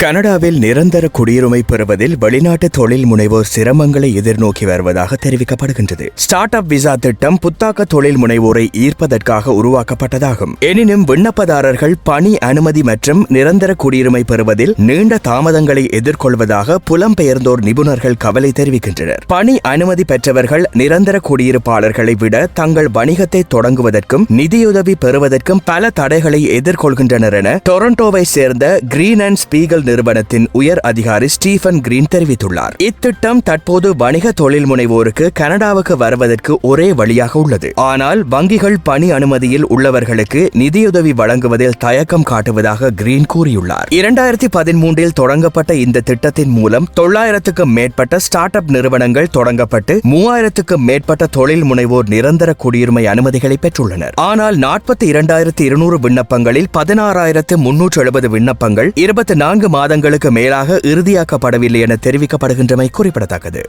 கனடாவில் நிரந்தர குடியுரிமை பெறுவதில் வெளிநாட்டு தொழில் முனைவோர் சிரமங்களை எதிர்நோக்கி வருவதாக தெரிவிக்கப்படுகின்றது. ஸ்டார்ட் அப் விசா திட்டம் புத்தாக்க தொழில் முனைவோரை ஈர்ப்பதற்காக உருவாக்கப்பட்டதாகும். எனினும் விண்ணப்பதாரர்கள் பணி அனுமதி மற்றும் நிரந்தர குடியுரிமை பெறுவதில் நீண்ட தாமதங்களை எதிர்கொள்வதாக புலம்பெயர்ந்தோர் நிபுணர்கள் கவலை தெரிவிக்கின்றனர். பணி அனுமதி பெற்றவர்கள் நிரந்தர குடியிருப்பாளர்களை விட தங்கள் வணிகத்தை தொடங்குவதற்கும் நிதியுதவி பெறுவதற்கும் பல தடைகளை எதிர்கொள்கின்றனர் என டொரண்டோவை சேர்ந்த கிரீன் அண்ட் ஸ்பீகல் நிறுவனத்தின் உயர் அதிகாரி ஸ்டீஃபன் கிரீன் தெரிவித்துள்ளார். இத்திட்டம் தற்போது வணிக தொழில் முனைவோருக்கு கனடாவுக்கு வருவதற்கு ஒரே வழியாக உள்ளது. ஆனால் வங்கிகள் பணி அனுமதியில் உள்ளவர்களுக்கு நிதியுதவி வழங்குவதில் தயக்கம் காட்டுவதாக கிரீன் கூறியுள்ளார். இரண்டாயிரத்தி பதிமூன்றில் தொடங்கப்பட்ட இந்த திட்டத்தின் மூலம் தொள்ளாயிரத்துக்கும் மேற்பட்ட ஸ்டார்ட் அப் நிறுவனங்கள் தொடங்கப்பட்டு மூவாயிரத்துக்கும் மேற்பட்ட தொழில் முனைவோர் நிரந்தர குடியுரிமை அனுமதிகளை பெற்றுள்ளனர். ஆனால் நாற்பத்தி இரண்டாயிரத்தி இருநூறு விண்ணப்பங்களில் பதினாறாயிரத்து முன்னூற்று எழுபது விண்ணப்பங்கள் இருபத்தி நான்கு மாதங்களுக்கு மேலாக இறுதியாக்கப்படவில்லை என தெரிவிக்கப்படுகின்றமை குறிப்பிடத்தக்கது.